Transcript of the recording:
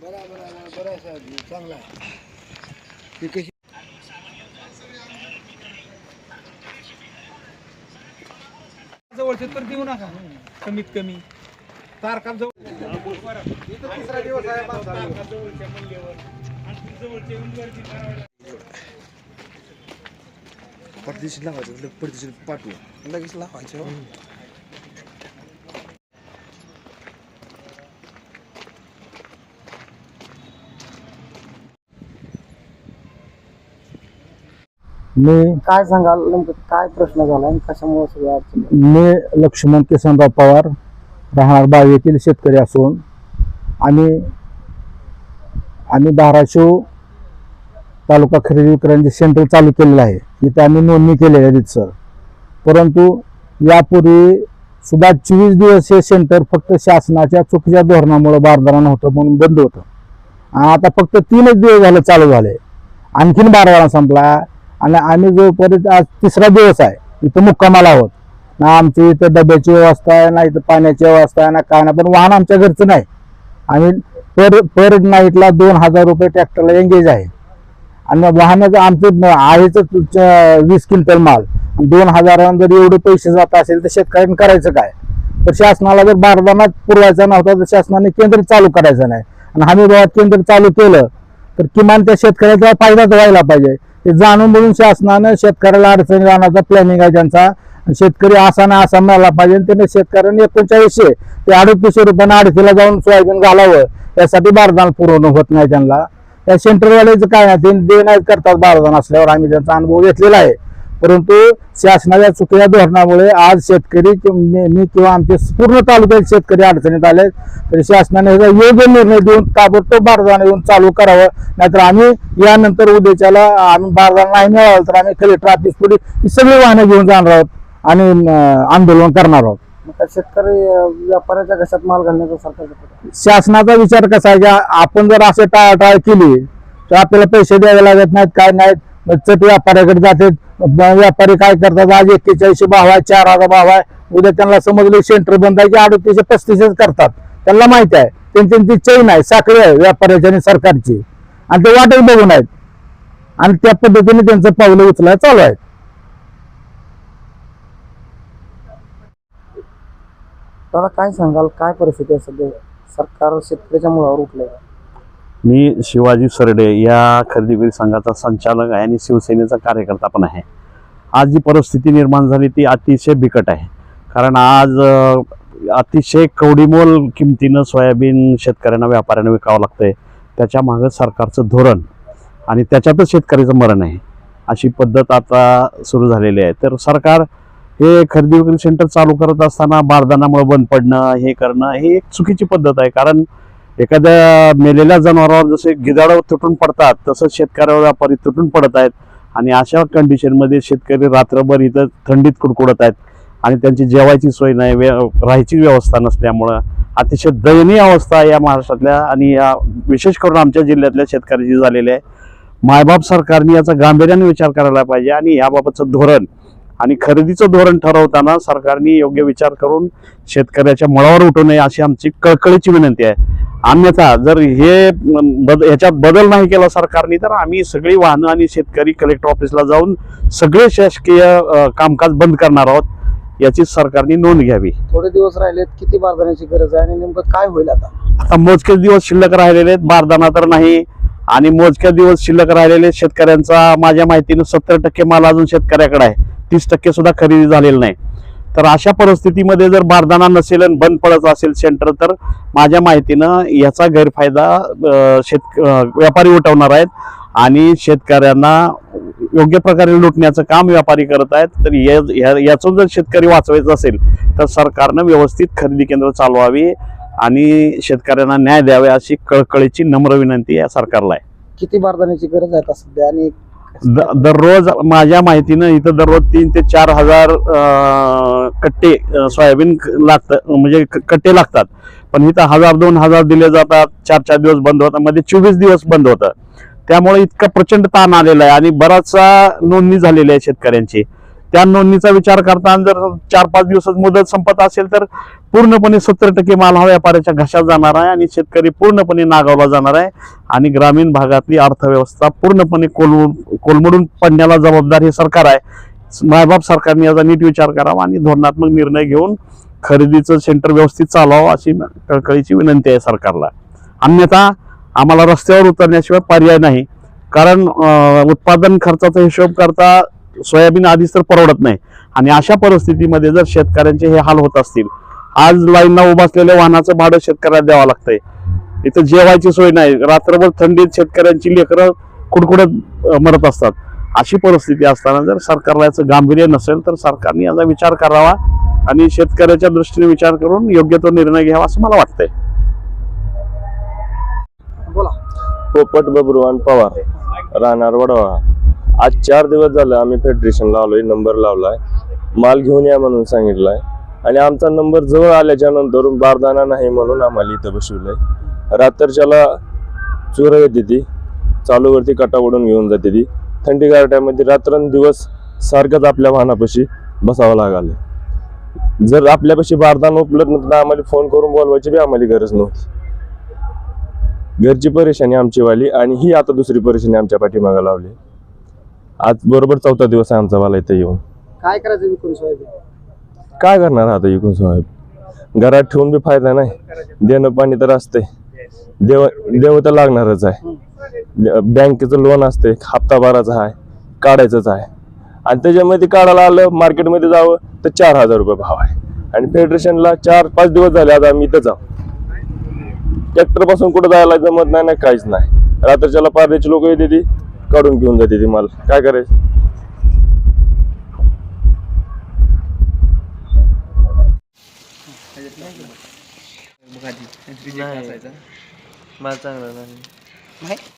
बराबर आहे बरं आहे साहेब चांगला आहे ती कशी जवळचे तर देऊ नका. कमीत कमी. तारखा जवळ तिसरा दिवस आहे पडदिशी लावायचं पडदिशी पाठवू लगेच लावायचं मी काय सांगाल नेमकं काय प्रश्न झाला आणि कशामुळे सगळं अडचण? मी लक्ष्मण किसनराव पवार राहणार बावी येथील शेतकरी असून आम्ही आम्ही धाराशिव तालुका खरेदी विक्रांचे सेंटर चालू केलेलं आहे. इथे आम्ही नोंदणी केलेली आहे सर परंतु यापूर्वी सुद्धा चोवीस दिवस हे सेंटर फक्त शासनाच्या चुकीच्या धोरणामुळे बारदाना नव्हतं म्हणून बंद होतं. आता फक्त तीनच दिवस झाले चालू झाले. आणखीन बारदाना संपला आणि आम्ही जोपर्यंत आज तिसरा दिवस आहे इथं मुक्कामाला आहोत. ना आमची इथं डब्याची व्यवस्था आहे ना इथं पाण्याची व्यवस्था आहे ना काय ना पण वाहन आमच्या घरचं नाही. आणि पर पर नाईटला दोन हजार रुपये ट्रॅक्टरला एंगेज आहे. आणि वाहनाचं आमचं आहेच वीस क्विंटल माल. दोन हजारानं जर एवढे पैसे जात असेल तर शेतकऱ्यांनी करायचं काय? तर शासनाला जर बारदाना पुरवायचा नव्हता तर शासनाने केंद्र चालू करायचं नाही. आणि हमी भावात केंद्र चालू केलं तर किमान त्या शेतकऱ्याचा फायदाच व्हायला पाहिजे. ते जाणून बोलून शासनानं शेतकऱ्याला अडचणी जाण्याचा प्लॅनिंग आहे त्यांचा. शेतकरी असा ना असा मिळाला पाहिजे आणि त्याने शेतकऱ्यांनी एकोणचाळीसशे ते अडतीसशे रुपयानं अडतीला जाऊन सोयाबीन घालावं. यासाठी बारदान पुरवणं होत नाही त्यांना. त्या सेंटरवाल्याचं काय नाही ते दे नाही करतात बारदान असल्यावर आम्ही त्यांचा अनुभव घेतलेला आहे. परंतु शासनाच्या चुकीच्या धोरणामुळे आज शेतकरी मी किंवा आमचे पूर्ण तालुक्यात शेतकरी अडचणीत आले तरी शासनाने योग्य निर्णय देऊन ताबडतोब बारदाना येऊन चालू करावं. नाहीतर आम्ही यानंतर उद्याच्याला आम्ही बारदाना नाही मिळालं तर आम्ही खाली ट्रॅफिक पुढे ही सगळी वाहनं घेऊन जाणार आहोत. आणि आंदोलन करणार आहोत. शेतकरी व्यापाऱ्याच्या घशात माल घालण्याचा प्रयत्न. शासनाचा विचार कसा आहे की आपण जर असं टाळाटाळ केली तर आपल्याला पैसे द्यावे लागत नाहीत काय नाहीत? चट व्यापाऱ्याकडे जाते. ब- व्यापारी काय करतात? आज एक्केचाळीसशे भाव आहे चार हजार भाव आहे. उद्या त्यांना समजलं सेंटर बंद आहे की अडतीसशे पस्तीसच करतात. त्यांना माहिती आहे. त्यांची त्यांची चैन आहे साखळी आहे व्यापाऱ्याची आणि सरकारची. आणि ते वाटच बघून आहेत. आणि त्या पद्धतीने त्यांचं पावलं उचलायला चालू आहेत. दादा काय सांगाल? काय परिस्थिती आहे सध्या? सरकार शेतकऱ्याच्या मुळावर उठलंय. मी शिवाजी सरडे या खरेदी संघाचा संचालक आहे आणि शिवसेनेचा कार्यकर्ता पण आहे. आज जी परिस्थिती निर्माण झाली ती अतिशय बिकट आहे. कारण आज अतिशय कवडीमोल किमतीनं सोयाबीन शेतकऱ्यांना व्यापाऱ्यांना विकावं लागतंय. त्याच्या मागं सरकारचं धोरण आणि त्याच्यातच शेतकऱ्याचं मरण आहे. अशी पद्धत आता सुरू झालेली आहे. तर सरकार हे खरेदी विक्री सेंटर चालू करत असताना बारदानामुळे बंद पडणं हे करणं हे एक चुकीची पद्धत आहे. कारण एखाद्या मेलेल्या जनावरावर जसे गिधाडं तुटून पडतात तसंच शेतकऱ्यावर व्यापारी तुटून पडत आहेत आणि अशा कंडिशनमध्ये शेतकरी रात्रभर इथं थंडीत कुडकुडत आहेत आणि त्यांची जेवायची सोय नाही वे राहायची व्यवस्था नसल्यामुळं. अतिशय दयनीय अवस्था या महाराष्ट्रातल्या आणि या विशेष करून आमच्या जिल्ह्यातल्या शेतकऱ्याची झालेली आहे. मायबाप सरकारने याचा गांभीर्याने विचार करायला पाहिजे आणि याबाबतचं धोरण आणि खरेदीचं धोरण ठरवताना सरकारने योग्य विचार करून शेतकऱ्याच्या मुळावर उठू नये अशी आमची कळकळीची विनंती आहे. अन्यथा जर हे बद ह्याच्यात बदल नाही केला सरकारने तर आम्ही सगळी वाहनं आणि शेतकरी कलेक्टर ऑफिसला जाऊन सगळे शासकीय कामकाज बंद करणार आहोत याची सरकारने नोंद घ्यावी. थोडे दिवस राहिलेत किती बारदाण्याची गरज आहे आणि नेमकं काय होईल आता? आता मोजकेच दिवस शिल्लक राहिलेले आहेत बारदाना तर नाही आणि मोजक्या दिवस शिल्लक राहिलेले शेतकऱ्यांचा माझ्या माहितीनं सत्तर टक्के माल अजून शेतकऱ्याकडे आहे. तीस टक्के सुद्धा खरेदी झालेलं नाही. तर अशा परिस्थितीमध्ये जर बारदाना नसेल आणि बंद पडत असेल सेंटर तर माझ्या माहितीनं याचा गैरफायदा शेत व्यापारी उठवणार आहेत आणि शेतकऱ्यांना योग्य प्रकारे लुटण्याचं काम व्यापारी करत आहेत. तर याचं या- जर शेतकरी वाचवायचं असेल तर सरकारनं व्यवस्थित खरेदी केंद्र चालवावी आणि शेतकऱ्यांना न्याय द्यावे अशी कळकळीची नम्र विनंती या सरकारला आहे. किती बारदाण्याची गरज आहे सध्या? आणि द- दररोज माझ्या माहितीनं इथं दररोज तीन ते चार हजार अं, कट्टे अं, सोयाबीन क- म्हणजे क- कट्टे लागतात. पण इथं हजार दोन हजार दिले जातात चार चार दिवस बंद होतात मध्ये चोवीस दिवस बंद होतं. त्यामुळे इतका प्रचंड ताण आलेला आहे आणि बराचसा नोंदणी झालेली आहे शेतकऱ्यांची. त्या नोंदणीचा विचार करताना जर चार पाच दिवसात मुदत संपत असेल तर पूर्णपणे सत्तर टक्के माल हा व्यापाऱ्याच्या घशात जाणार आहे आणि शेतकरी पूर्णपणे नागावला जाणार आहे. आणि ग्रामीण भागातली अर्थव्यवस्था पूर्णपणे कोलमडून कोलमडून पडण्याला जबाबदार हे सरकार आहे. मायबाप सरकारने याचा नीट विचार करावा आणि धोरणात्मक निर्णय घेऊन खरेदीचं सेंटर व्यवस्थित चालवावं अशी कळकळीची विनंती आहे सरकारला. अन्यथा आम्हाला रस्त्यावर उतरण्याशिवाय पर्याय नाही. कारण उत्पादन खर्चाचा हिशोब करता सोयाबीन आधीच तर परवडत नाही. आणि अशा परिस्थितीमध्ये जर शेतकऱ्यांचे हे हाल होत असतील आज लाईनला उभं असलेल्या वाहनाचं भाडं शेतकऱ्याला द्यावं लागतंय. इथं जेवायची सोय नाही रात्रभर थंडीत शेतकऱ्यांची लेकरं कुडकुडत मरत असतात. अशी परिस्थिती असताना जर सरकारला याचं गांभीर्य नसेल तर सरकारने याचा विचार करावा आणि शेतकऱ्याच्या दृष्टीने विचार करून योग्य तो निर्णय घ्यावा असं मला वाटतंय. बोला. पोपट बबरुवान पवार राहणार वडवा आज चार दिवस झालं आम्ही फेडरेशन आलोय नंबर लावलाय. माल घेऊन या म्हणून सांगितलाय. आणि आमचा नंबर जवळ आल्याच्यानंतर बारदाना नाही म्हणून आम्हाला इथं बसवलंय. रात्रच्याला चोर येते ती चालूवरती कटा ओढून घेऊन जाते ती. थंडी गारट्यामध्ये रात्रंदिवस सारखंच आपल्या वाहनापाशी बसावं लागले जर आपल्यापाशी बारदाना उपलब्ध नव्हतं आम्हाला फोन करून बोलवायची बी आम्हाला गरज नव्हती. घरची परेशानी आमची वाली आणि ही आता दुसरी परेशानी आमच्या पाठीमागं लावली. आज बरोबर चौथा दिवस आहे आमचा वाला इथे येऊन. काय करायचं विकून सोयाबीन काय करणार आता इकून साहेब घरात ठेवून बी फायदा नाही. देणं पाणी तर असते देव देव तर लागणारच आहे. बँकेचं लोन असते हप्ता भराचा आहे काढायचंच आहे. आणि त्याच्यामध्ये काढायला आलं मार्केटमध्ये जावं तर चार हजार रुपये भाव आहे. आणि फेडरेशनला चार पाच दिवस झाले आता आम्ही इथं जाऊ ट्रॅक्टरपासून कुठं जायला जमत नाही ना काहीच नाही. रात्रीच्याला पारदेची लोक येते ती. काढून घेऊन जाते ती माल. काय करायचं? मला चांगलं नाही.